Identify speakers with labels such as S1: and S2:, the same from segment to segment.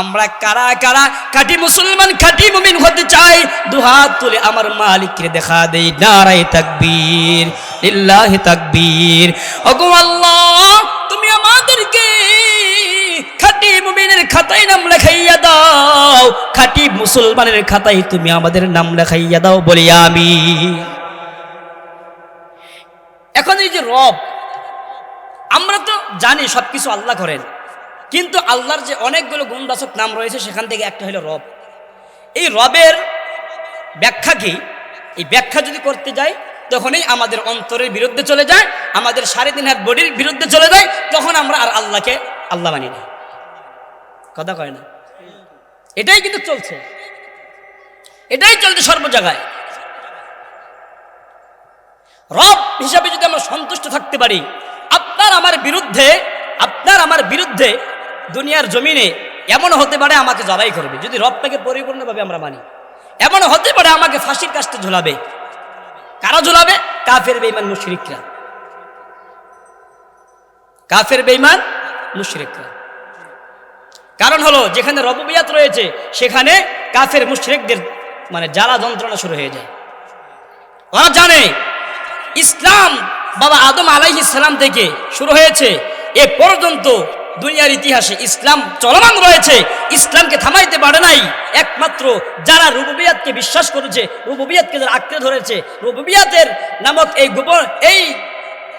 S1: আমরা কারা কারা? খাঁটি মুসলমান, খাঁটি মুমিন হতে চাই। দুহাত তুলে আমার মালিককে দেখা দেই। নারাই তাকবীর ইল্লাহি তাকবীর। ওগো আল্লাহ, তুমি আমাদেরকে খাঁটি মুমিনের খাতায় নাম লেখাইয়া দাও। খাঁটি মুসলমানের খাতায় তুমি আমাদের নাম লেখাইয়া দাও বলি আমি এখন এই যে রব, আমরা তো জানি সবকিছু আল্লাহ করেন। কিন্তু আল্লাহর যে অনেকগুলো গুণবাচক নাম রয়েছে, সেখান থেকে একটা হলো রব। এই রবের ব্যাখ্যা কি? এই ব্যাখ্যা যদি করতে যাই, তখনই আমাদের অন্তরের বিরুদ্ধে চলে যায়, আমাদের সাড়ে তিন হাত বডির বিরুদ্ধে চলে যায়, তখন আমরা আর আল্লাহকে আল্লাহ মানি না। কথা কয় না? এটাই কিন্তু চলছে। এটাই চলছে সর্ব জায়গায়। রব হিসাবে যদি আমরা সন্তুষ্ট থাকতে পারি, আপনার আমার বিরুদ্ধে, আপনার আমার বিরুদ্ধে দুনিয়ার জমিনে এমন হতে পারে আমাকে জবাই করবে, যদি রবটাকে পরিপূর্ণভাবে আমরা মানি। এমন হতে পারে আমাকে ফাঁসির কাজটা ঝোলাবে। কারা ঝোলাবে? কাফের বেইমান মুশরিকরা। কাফের বেইমান মুশরিকরা। কারণ হলো, যেখানে রববিয়াত রয়েছে, সেখানে কাফের, মুশরিকদের মানে জ্বালা যন্ত্রণা শুরু হয়ে যায়। ওরা জানে, ইসলাম বাবা আদম আলাইহিস সালাম থেকে শুরু হয়েছে, এ পর্যন্ত দুনিয়ার ইতিহাসে ইসলাম চলমান রয়েছে, ইসলামকে থামাইতে পারে নাই। একমাত্র যারা রুবুবিয়াতকে বিশ্বাস করেছে, রুবুবিয়াতকে যারা আঁকড়ে ধরেছে, রুবুবিয়াতের নামক এই গোপন, এই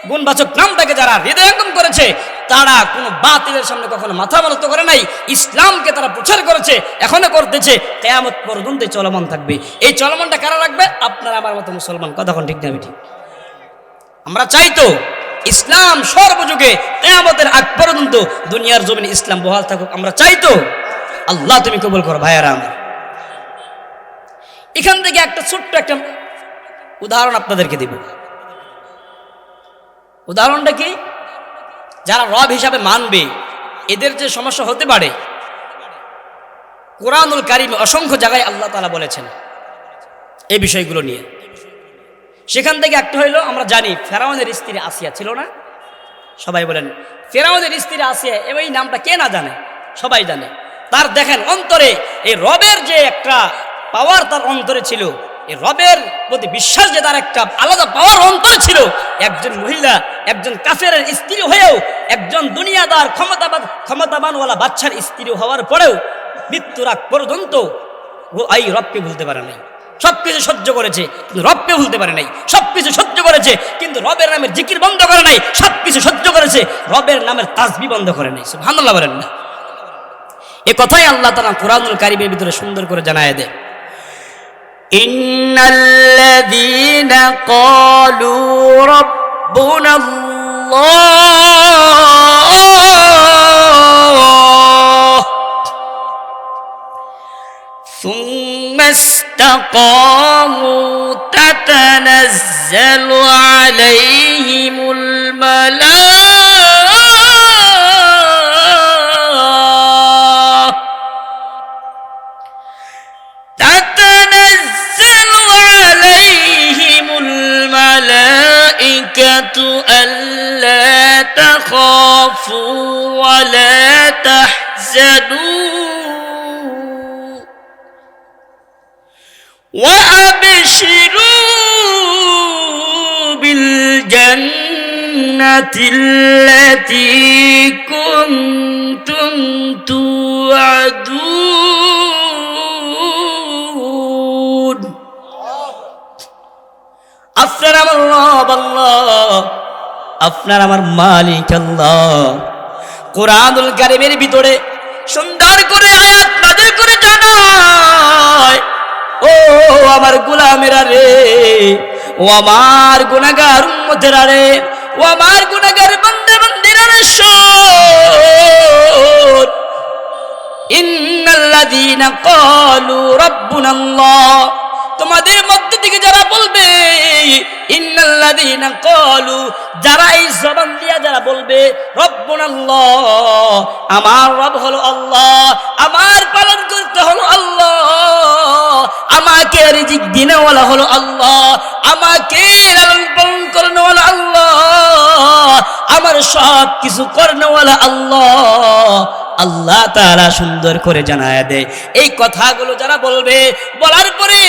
S1: গুণবাচক নামটাকে যারা হৃদয়ঙ্গম করেছে, তারা কোনো বাতিলের সামনে কখনো মাথা মানত করে নাই। ইসলামকে তারা প্রচার করেছে, এখনও করতেছে, কেয়ামত পর্যন্ত চলমান থাকবে। এই চলমানটা কারা রাখবে? আপনার আমার মতো মুসলমান কতক্ষণ ঠিক না আমরা চাই তো ইসলাম সর্বযুগে কেয়ামতের আগ পর্যন্ত দুনিয়ার জমিনে ইসলাম বহাল থাকুক, আমরা চাই তো। আল্লাহ তুমি কবুল করো, ভাইয়ারা আমার। এখান থেকে একটা ছোট্ট একটা উদাহরণ আপনাদেরকে দিব। উদাহরণটা কি? যারা রব হিসাবে মানবে, এদের যে সমস্যা হতে পারে, কোরআনুল কারিমে অসংখ্য জায়গায় আল্লাহ তালা বলেছেন এই বিষয়গুলো নিয়ে। সেখান থেকে একটা হইল, আমরা জানি ফেরাউনের স্ত্রী আসিয়া ছিল না। সবাই বলেন, ফেরাউনের স্ত্রী আসিয়া এবং এই নামটা কে না জানে? সবাই জানে। তার দেখেন অন্তরে এই রবের যে একটা পাওয়ার তার অন্তরে ছিল, এই রবের প্রতি বিশ্বাস যে তার একটা আলাদা পাওয়ার অন্তর ছিল, একজন মহিলা, একজন কাফের স্ত্রী হয়েও, একজন দুনিয়াদার ক্ষমতাবান, ক্ষমতাবানওয়ালা বাচ্চার স্ত্রী হওয়ার পরেও মৃত্যুর আগ পর্যন্ত এই রবকে ভুলতে পারে নাই। সবকিছু সহ্য করেছে কিন্তু রবকে ভুলতে পারে নাই সবকিছু সহ্য করেছে কিন্তু রবের নামের জিকির বন্ধ করে নাই সবকিছু সহ্য করেছে রবের নামের তাসবি বন্ধ করে নাই সুবহানাল্লাহ বলেন না এ কথাই আল্লাহ তাআলা কোরআনুল কারিমের ভিতরে সুন্দর করে জানায় দেয়
S2: إن الذين قالوا ربنا الله استقاموا تتنزل عليهم الملائكة. تتنزل عليهم الملائكة ألا تخافوا ولا تحزنوا. التي كنتم توعدون
S1: আপনার আমার রব আল্লাহ আপনার আমার মালিক আল্লাহ কোরআনুল কারিমের ভিতরে সুন্দর করে আয়াত নাজিল করে জানায় ও আমার গোলামেরা রে ও আমার গুনাহগার উম্মতেরা রে ও আমার গুনাহগার বান্দা বান্দিরা রে শোন ইন্নাল্লাযীনা ক্বালু রাব্বুনাল্লাহ তোমাদের মধ্যে থেকে যারা বলবে যারা এই যারা বলবে আমার রব আল্লাহ, আমার পালন করতে হলো আল্লাহ, আমাকে আল্লাহ, আমাকে লালন পালন করানোওয়ালা আল্লাহ, আমার সব কিছু করানোওয়ালা আল্লাহ। আল্লাহ তাআলা সুন্দর করে জানায় দেয়। এই কথাগুলো যারা বলবে, বলার পরে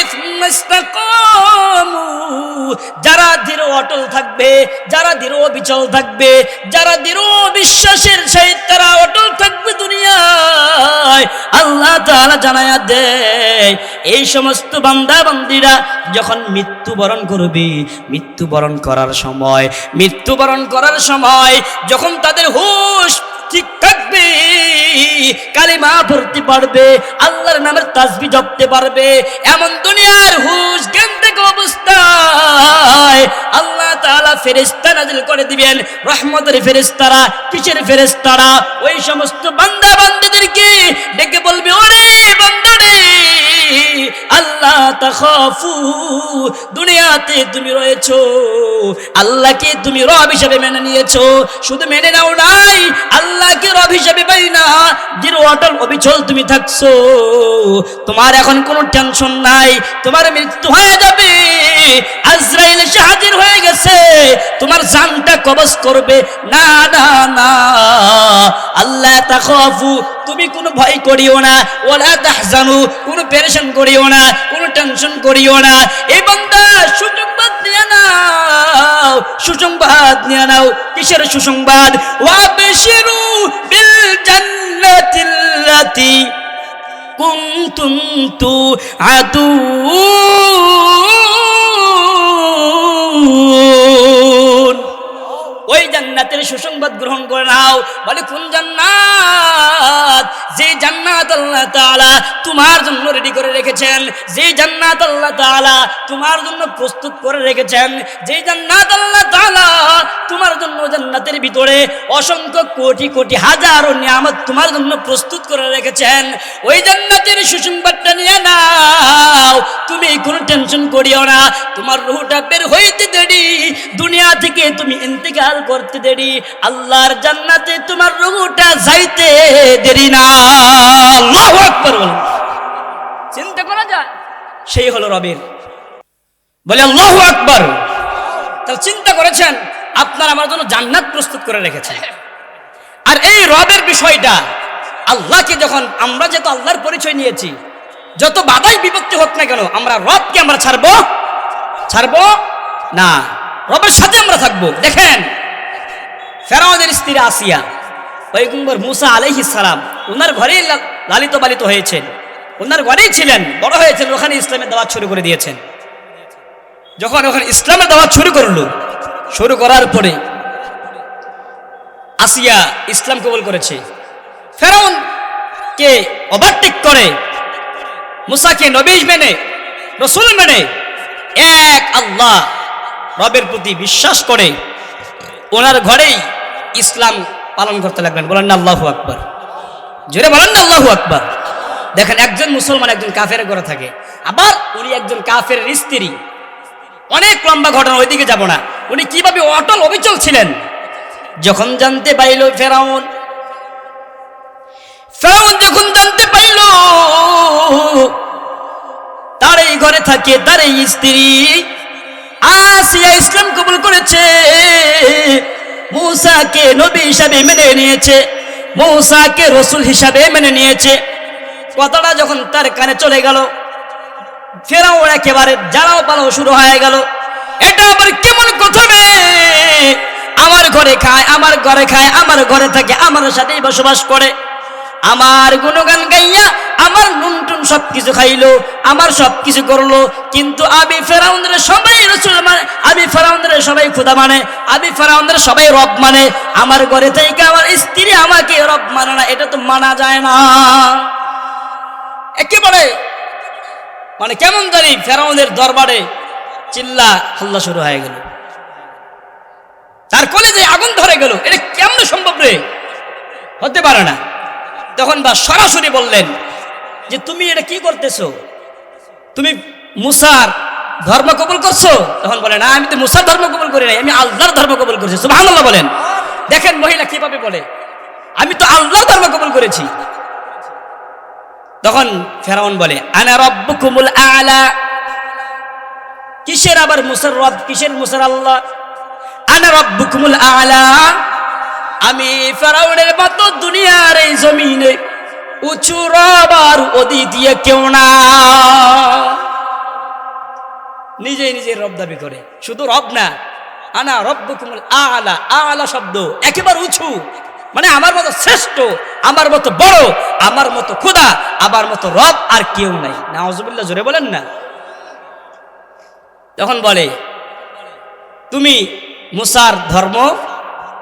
S1: যারা দৃঢ় অটল থাকবে, যারা দৃঢ় বিচল থাকবে, যারা দৃঢ় বিশ্বাসের সহিত তারা অটল থাকবে দুনিয়ায়, আল্লাহ তাআলা জানায়া দেয়। এই সমস্ত বান্দা বান্দিরা যখন মৃত্যুবরণ করবে, মৃত্যুবরণ করার সময়, মৃত্যুবরণ করার সময়, যখন তাদের হুশ ঠিক থাকবে কালিমা পড়তে পারবে, আল্লাহর নামের তাসবি জপতে পারবে। এমন দুনিয়ার হুশ জ্ঞান থেকে অবস্থায় আল্লাহ তাআলা ফেরেশতা নাজিল করে দিবেন। রহমতের ফেরেশতারা কিসের ফেরেশতারা, ওই সমস্ত বান্দা বান্দাদেরকে ডেকে বলবে, ওরে বান্দারে আল্লাহ তাখাফু, দুনিয়াতে তুমি রয়েছো। আল্লাহকে তুমি রব হিসেবে মেনে নিয়েছো। শুধু মেনে নাও নাই আল্লাহকে রব পাই না। দৃঢ় অটল অবিচল তুমি থাকছো। তোমার এখন কোনো টেনশন নাই, তোমার মৃত্যু হয়ে যাবে। আজরাইল এসে হয়ে গেছে। তোমার জানটা কবজ করবে। না না না। আল্লাহ তাখাফু, তুমি কোনো ভয় করিও না। ওলা তাহজানু, কোনো পেরেশান করিও না, কোনো টেনশন করিও না। এই বান্দা সুসংবাদ নিয়ে নাও সুসংবাদ নিয়ে নাও। কিসের সুসংবাদ? ওয়াবশিরু বিল জান্নাতিল্লাতি কুনতুম তুআদুন ওই জান্নাতের সুসংবাদ গ্রহণ করে নাও। বলে, কোন জান্নাত? যে জান্নাত আল্লাহ তাআলা তোমার জন্য রেডি করে রেখেছেন, যে জান্নাত আল্লাহ তাআলা তোমার জন্য প্রস্তুত করে রেখেছেন, যে জান্নাত আল্লাহ তাআলা তোমার জন্য জান্নাতের ভিতরে অসংখ্য কোটি কোটি, হাজারো নিয়ামত তোমার জন্য প্রস্তুত করে রেখেছেন, ওই জান্নাতের সুসংবাদটা নিয়ে নাও। তুমি কোনো টেনশন করিও না। তোমার রুহটা বের হইতে দেরি। দুনিয়া থেকে তুমি ইন্তেকাল করতে দেরি। আল্লাহর জান্নাতে তোমার রুহটা যাইতে দেরি না। আল্লাহু আকবার চিন্তা করা যায়। সেই হলো রবের। বলে আল্লাহু আকবার। তাহলে চিন্তা করেছেন আপনার আমার জন্য জান্নাত প্রস্তুত করে রেখেছেন। আর এই রবের বিষয়টা আল্লাহকে যখন আমরা যেহেতু আল্লাহর পরিচয় নিয়েছি যত বাধাই বিভক্তি হোক না কেন আমরা রবকে আমরা ছাড়বো ছাড়বো না। রবের সাথে আমরা থাকব। দেখেন ফেরাউনের স্ত্রী আসিয়া পৈগম্বর মুসা আলহি সালাম ওনার ঘরেই লালিত পালিত হয়েছেন। ওনার ঘরেই ছিলেন, বড় হয়েছেন, ওখানে ইসলামের দাওয়াত শুরু করে দিয়েছেন। যখন ওখানে ইসলামের দাওয়াত শুরু করল, শুরু করার পরে আসিয়া ইসলাম কবুল করেছে। ফেরাউন কে ওভারটেক করে, মুসাকে নবীজ মেনে, রসুল মেনে, এক আল্লাহ রবের প্রতি বিশ্বাস করে ওনার ঘরেই ইসলাম পালন করতে লাগলেন। বলেন না, আল্লাহু আকবার। জোরে বলেন না, আল্লাহু আকবার। দেখেন, একজন মুসলমান একজন কাফের ঘরে থাকে। আবার উনি একজন কাফের স্ত্রী। অনেক লম্বা ঘটনা, ওইদিকে যাব না। উনি কীভাবে অটল অবিচল ছিলেন? যখন জানতে পাইল ফেরাউন ফেরাউন যখন জানতে পাইল, তার এই ঘরে থাকে তার এই স্ত্রী। আসিয়া ইসলাম কবুল করেছে। মূসাকে নবী হিসাবে মেনে নিয়েছে, মৌসাকে রসুল হিসাবে মেনে নিয়েছে। কথাটা যখন তার কানে চলে গেল ফেরাও একেবারে জ্বালাও পালাও শুরু হয়ে গেল। এটা আবার কেমন কথা আমার ঘরে খায়, আমার ঘরে খায়, আমার ঘরে থাকে, আমার সাথেই বসবাস করে। আমার গুণগান গাইয়া আমার নুন টুন সব কিছু খাইলো, আমার সব কিছু করল। কিন্তু আমি ফেরাউন্দ্রের সবাই রসুল মানে আমি ফেরাউন্দ্রের সবাই খুদা মানে আমি ফেরাউন্দ্রের সবাই রব মানে। আমার ঘরে থেকে আমার স্ত্রী আমাকে রব মানে না, এটা তো মানা যায় না। একেবারে মানে কেমন জানি ফেরাউনের দরবারে চিল্লা হাল্লা শুরু হয়ে গেল। তার কলেজে আগুন ধরে গেল, এটা কেমন সম্ভব রে? হতে পারে না। তখন বা সরাসরি বললেন যে, তুমি এটা কি করতেছো? তুমি মুসার ধর্ম কবুল করছ? তখন বলে, না, আমি তো মুসার ধর্ম কবুল করি নাই, আমি আল্লাহর ধর্ম কবুল করেছি। সুবহানাল্লাহ বলেন। দেখেন মহিলা কীভাবে বলে, আমি তো আল্লাহর ধর্ম কবুল করেছি। তখন ফেরাউন বলে, আনা রব্বুকুমুল আলা। কিসের আবার মুসার রব, কিসের মুসার আল্লাহ? আনা রব্বুকুমুল আলা। আমি ফেরাউনের মতো দুনিয়ার এই জমিনে উঁচু রব আর অদ্বিতীয় কেউ না। নিজেই নিজের রব দাবি করে, শুধু রব না, আনা রব্ব কুমল আলা আলা শব্দ একেবারে উঁচু মানে আমার মতো শ্রেষ্ঠ, আমার মতো বড়, আমার মতো খুদা আমার মতো রব আর কেউ নাই। নাওজুবিল্লাহ জোরে বলেন না। তখন বলে, তুমি মুসার ধর্ম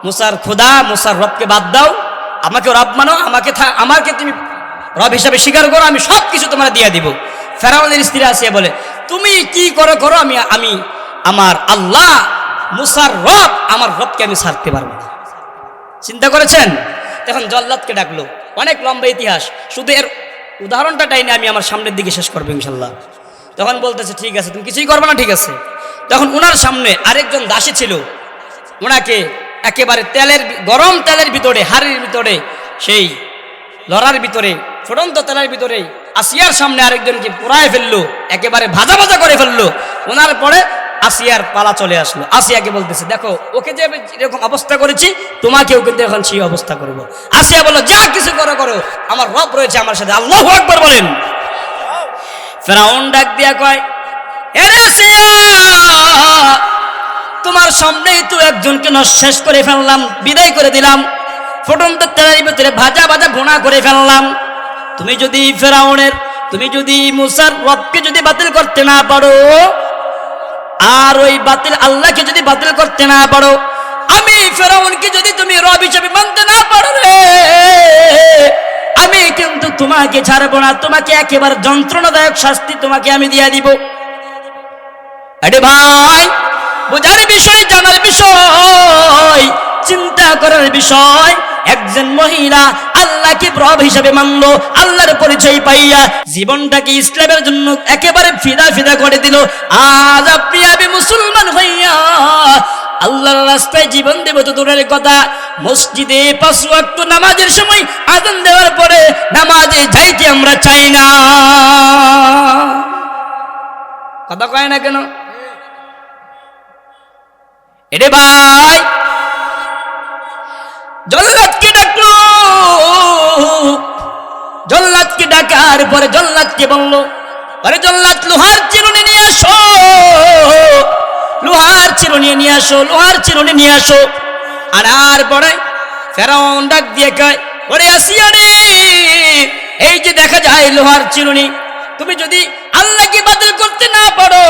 S1: মুসার খোদা, মুসার রবকে বাদ দাও। আমাকে রব মানো, আমাকে আমাকে তুমি রব হিসাবে স্বীকার করো, আমি সব কিছু তোমার দিয়ে দিব। ফেরাউনের স্ত্রী আসিয়া বলে, তুমি কি করো করো, আমি আমি, আমার আল্লাহ, মুসার রব, আমার রবকে আমি ছাড়তে পারব না। চিন্তা করেছেন? তখন জল্লাদকে ডাকলো, অনেক লম্বা ইতিহাস, শুধু এর উদাহরণটা টাইনে আমি আমার সামনের দিকে শেষ করব ইনশাল্লাহ তখন বলতেছে, ঠিক আছে, তুমি কিছুই করবে না, ঠিক আছে। তখন ওনার সামনে আরেকজন দাসী ছিল ওনাকে একেবারে তেলের গরম তেলের ভিতরে, হাড়ির ভিতরে, সেই লড়ার ভিতরে, ফুটন্ত তেলের ভিতরে আসিয়ার সামনে আরেকজনকে পোড়ায় ফেলল, একেবারে ভাজা ভাজা করে ফেলল। ওনার পরে আসিয়ার পালা চলে আসলো। আসিয়াকে বলতেছে, দেখো, ওকে যে এরকম অবস্থা করেছি, তোমাকেও কিন্তু এখন সেই অবস্থা করব। আসিয়া বলল, যা কিছু করো করো। আমার রব রয়েছে আমার সাথে। আল্লাহ আকবর বলেন। ফেরাউন ডাক দিয়া কয়, এরে আসিয়া তোমার সামনেই তো একজনকে শেষ করে ফেললাম, বিদায় করে দিলাম। ফুটন্ত তেলের ভিতরে ভাজা ভাজা ভুনা করে ফেললাম। তুমি যদি ফেরাউনের, তুমি যদি মুসার রবকে যদি বাতিল করতে না পারো, আর ওই বাতিল আল্লাহকে যদি বাতিল করতে না পারো, আমি ফেরাউনকে যদি তুমি রব হিসেবে মানতে না পারো রে, আমি কিন্তু তোমাকে ছাড়বো না, তোমাকে একেবারে যন্ত্রণাদায়ক শাস্তি তোমাকে আমি দিয়ে দিব। আরে ভাই বোঝার বিষয়, জানার বিষয়, চিন্তা করার বিষয়। একজন মহিলা আল্লাহকে প্রভ হিসাবে মানলো, আল্লাহর পরিচয় পাইয়া জীবনটাকে ইসলামের জন্য একেবারে ফিদা ফিদা করে দিল। আজ আপনি আমি মুসলমান হইয়া আল্লাহর রাস্তায় জীবন দেব তো দূরের কথা। মসজিদে পাঁচ নামাজের সময় আদান দেওয়ার পরে নামাজে যাইতে আমরা চাই না। কথা কয় না কেন? এরে ভাই। জল্লাদকে ডাকলো। জল্লাদকে ডাকার পরে জল্লাদকে বলল, আরে জল্লাদ, লোহার চিরুনি নিয়ে আসো। লোহার চিরুনি নিয়ে আসো, লোহার চিরুনি নিয়ে আসো। আর আর পরে ফেরাউন ডাক দিয়ে কয়, ওরে আসিয়া রে, এই যে দেখা যায় লোহার চিরুনি, তুমি যদি আল্লাহকে বাতিল করতে না পারো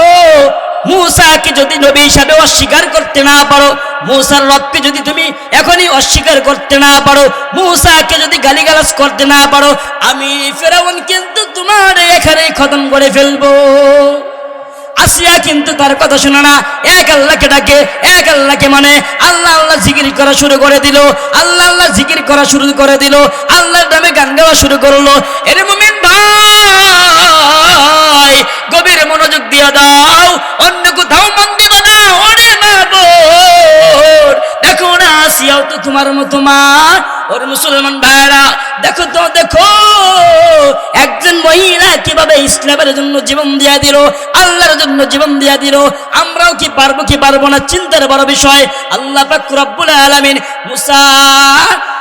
S1: মূসাকে যদি নবী হিসাবে অস্বীকার করতে না পারো, মূসার রবকে যদি তুমি এখনই অস্বীকার করতে না পারো, মূসাকে যদি গালিগালাজ করতে না পারো, আমি ফেরাউন কিন্তু তোমার এখানে খতম করে ফেলব। আসিয়া কিন্তু তার কথা শোনে না, এক আল্লাহকে ডাকে, এক আল্লাহকে মানে আল্লাহ আল্লাহ জিকির করা শুরু করে দিল, আল্লাহ আল্লাহ জিকির করা শুরু করে দিল, আল্লাহর নামে গান গাওয়া শুরু করল। এর ভাই গভীর মনোযোগ দিয়ে দাও। অন্য কোথাও না, ওরে দেখো না, আসিয়াও তো তোমার মতো মা। ওর মুসলমান ভাইরা দেখো তো, দেখো। একজন মহিলা কীভাবে ইসলামের জন্য জীবন দিয়া দিল, আল্লাহর জন্য জীবন দিয়া দিল, আমরাও কি পারব কি পারব না, চিন্তার বড় বিষয়। আল্লাহ রব্বুল আলামিন মুসা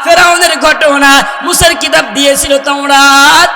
S1: ফেরাউনের ঘটনা, মুসার কিতাব দিয়েছিল তাওরাত।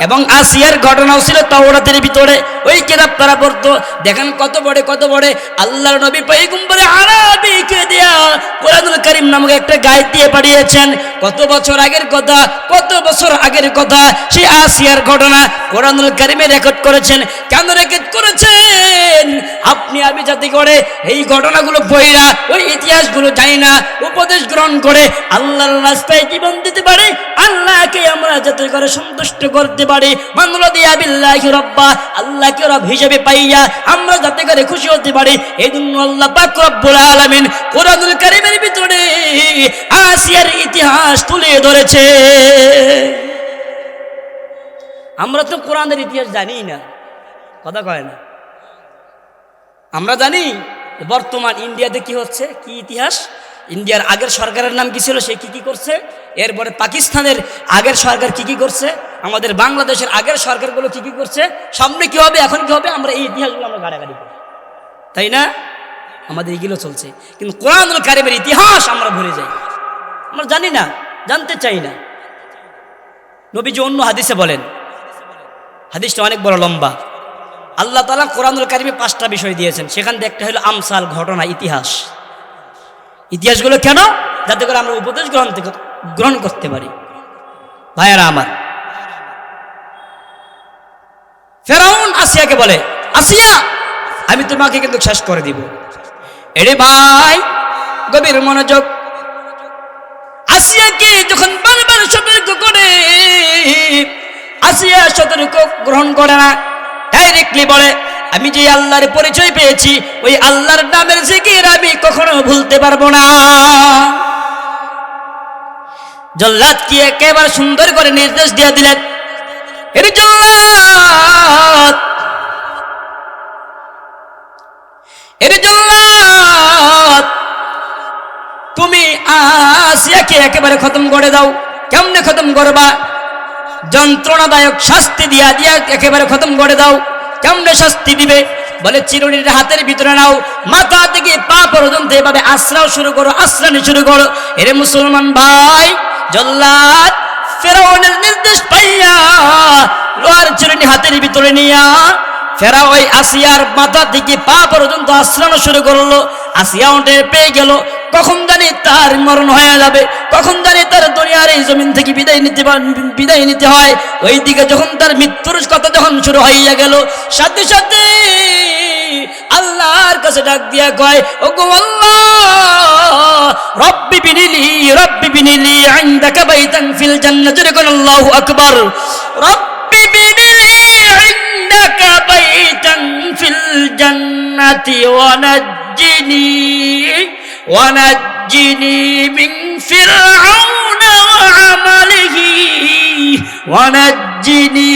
S1: এবং আসিয়ার ঘটনাও ছিল তাওরাতের ভিতরে। ওই কিতাব তারা পড়তো। দেখেন কত বড় কত বড়। আল্লাহর নবী পয়গম্বরে আরবিকে দেয়া কোরআনুল করিম নামক একটা গায়ে দিয়ে পাঠিয়েছেন। কত বছর আগের কথা, কত বছর আগের কথা সেই আসিয়ার ঘটনা কোরআনুল করিমে রেকর্ড করেছেন। কেন রেকর্ড করেছেন? আপনি আমি যাতে করে এই ঘটনাগুলো বইরা, ওই ইতিহাসগুলো জানি না, উপদেশ গ্রহণ করে আল্লাহর রাস্তায় জীবন দিতে পারে, আল্লাহকে আমরা যাতে করে সন্তুষ্ট করতে পারি মানলো দিয়া বিল্লাহি রব্বা, আল্লাহকে রব হিসেবে পাইয়া আমরা যাতে করে খুশি হতে পারি এই জন্য আল্লাহ পাক আলামিন কোরআনুল কারীমের ভিতরে আসিয়ার ইতিহাস তুলে ধরেছে। আমরা তো কোরআনের ইতিহাস জানি না, কথা কয় না। আমরা জানি বর্তমান ইন্ডিয়াতে কি হচ্ছে, কি ইতিহাস? ইন্ডিয়ার আগের সরকারের নাম কি ছিল? সে কি কি করছে? এরপরে পাকিস্তানের আগের সরকার কি কি করছে? আমাদের বাংলাদেশের আগের সরকারগুলো কি কি করছে? সামনে কি হবে, এখন কি হবে? আমরা এই ইতিহাসগুলো আমরা গাড়াগাড়ি করি। তাই না? আমাদের এগুলো চলছে। কিন্তু কোরআনুল কারিমের ইতিহাস আমরা ভুলে যাই। আমরা জানি না, জানতে চাই না। নবীজি অন্য হাদিসে বলেন, হাদিসটা অনেক বড় লম্বা। আল্লাহ তালা কোরআনুল কারিমে পাঁচটা বিষয় দিয়েছেন। সেখান থেকে একটা হলো আমসাল ঘটনা, ইতিহাস। ইতিহাসগুলো কেন? যাতে করে আমরা উপদেশ গ্রহণ গ্রহণ করতে পারি। ভাইয়ারা আমার, ফেরাউন আসিয়াকে বলে, আসিয়া, আমি তোমাকে কিন্তু শেষ করে দিব। এরে ভাই, গভীর মনোযোগ। আসিয়াকে যখন বারবার সতর্ক করে, আসিয়া সতর্ক গ্রহণ করে না, ডাইরেক্টলি বলে আমি যে আল্লাহর পরিচয় পেয়েছি, ওই আল্লাহর নামের জিকির আমি কখনো ভুলতে পারব না। জল্লাদ কি একেবারে সুন্দর করে নির্দেশ দিয়ে দিলেন? এর জল্লাদ! এর জল্লাদ! তুমি আসিয়াকে একেবারে খতম করে দাও। কেমনে খতম করবা? যন্ত্রণাদায়ক শাস্তি দিয়া দিয়া একেবারে খতম করে দাও। কেমনে শাস্তি দিবে? বলে, চিরুনির হাতের ভিতরে নাও, মাথা থেকে পা পর্যন্ত এভাবে আশ্রাও শুরু করো আশ্রানি শুরু করো। এরে মুসলমান ভাই, জল্লাদ, ফেরাউনের নির্দেশ পাইয়া লোহার চিরুনি হাতের ভিতরে নিয়া ফেরা ওই আসিয়ার মাথা থেকে পা পর্যন্ত আশ্রানো শুরু করল। আসিয়া ওটে পেয়ে গেল। কখন জানি তার মরণ হয়ে যাবে। কখন জানি তার দুনিয়ার এই জমিন থেকে বিদায় নিতে বিদায় নিতে হয়। ওই দিকে যখন তার মৃত্যুর কথা যখন শুরু হইয়া গেল, সাথে সাথে আল্লাহর কাছে ডাক দিয়া কয় ও গো আল্লাহ, রব্বি বিনিলি রব্বি বিনিলি, আইন্দাকা বাইতান ফিল জান্নাত জোরে কোন, আল্লাহু আকবার। রব্বি বাইতান ফিল জান্নাতি ওয়া নাজ্জিনি ওয়া নাজ্জিনি মিন ফিরআউনা ওয়া আমালিহি ওয়া নাজ্জিনি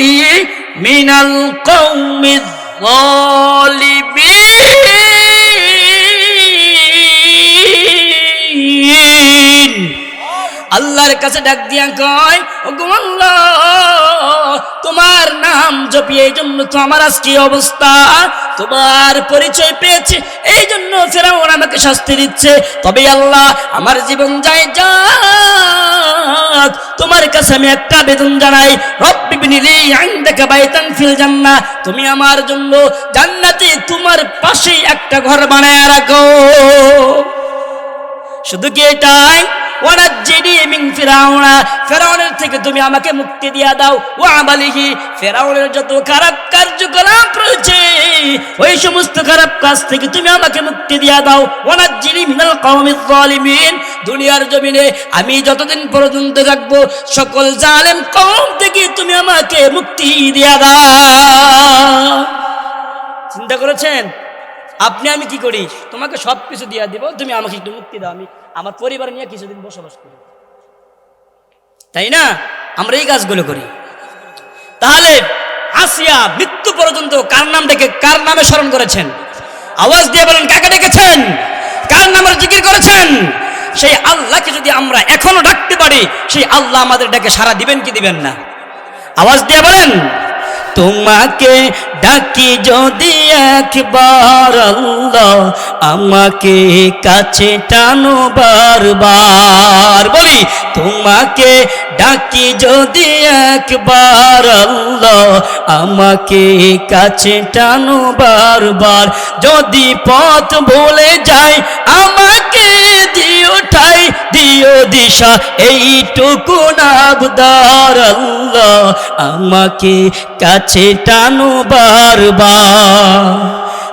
S1: মিনাল কওমিজ আল্লাহর কাছে ডাক দিয়া কয় ও আল্লাহ তোমার নাম জপিয়ে, এই জন্য তো আমার আজকে অবস্থা। তোমার পরিচয় পেয়েছে, এই জন্য ফেরাউন আমাকে শাস্তি দিচ্ছে। তবে আল্লাহ আমার জীবন যায় যা তোমার কাছে আমি একটা বেদন জানাই তুমি আমার জন্য জান্নাতে তোমার পাশেই একটা ঘর বানায় রাখো। শুধু কি এটাই? ফেরাউনের থেকে তুমি আমাকে মুক্তি দাও। ও ফেরাউনের যত খারাপ কার্যকলাপ ওই সমস্ত খারাপ কাজ থেকে তুমি আমাকে মুক্তি দাও। দুনিয়ার জমিনে আমি যতদিন পর্যন্ত থাকব, সকল জালেম কওম থেকে তুমি আমাকে মুক্তি দিয়া দাও। চিন্তা করেছেন? আপনি আমি কি করি? তোমাকে সব কিছু দিয়ে দিব, তুমি আমাকে একটু মুক্তি দাও। আমি আমার পরিবার নিয়ে কিছুদিন বসবাস করি। তাই না? আমরা এই কাজগুলো করি। তাহলে আসিয়া মৃত্যু পর্যন্ত কার নাম ডেকে কার নামে স্মরণ করেছেন? আওয়াজ দিয়ে বলেন, কাকে ডেকেছেন? কার নামের জিকির করেছেন? সেই আল্লাহকে যদি আমরা এখনও ডাকতে পারি, সেই আল্লাহ আমাদের ডাকে সারা দিবেন কি দিবেন না? আওয়াজ দিয়ে বলেন তোমাকে ডাকি যদি একবার আল্লাহ আমাকে কাছে টানো বারবার। বলি, তোমাকে ডাকি যদি একবার আল্লাহ আমাকে কাছে টানো বারবার। যদি পথ বলে যায় আমাকে দিও ঠাই দিও দিশা এইটুকু নাবদার আল্লাহ আমাকে কাছে টানো বারবার।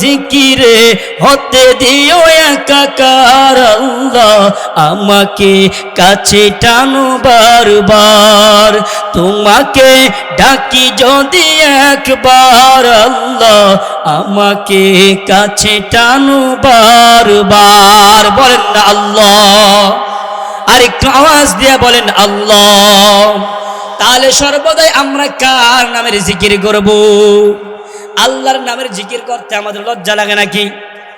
S1: জিকিরে হতে দিও একাকার আল্লাহ, আমাকে কাছে টানো বারবার। তোমাকে ডাকি যদি একবার আল্লাহ, আমাকে কাছে টানো বারবার। বলেন না আল্লাহ। আর একটু দিয়ে বলেন আল্লাহ। তাহলে সর্বদাই আমরা কার নামের জিকির করব? আল্লাহর নামের জিকির করতে আমাদের লজ্জা লাগে নাকি?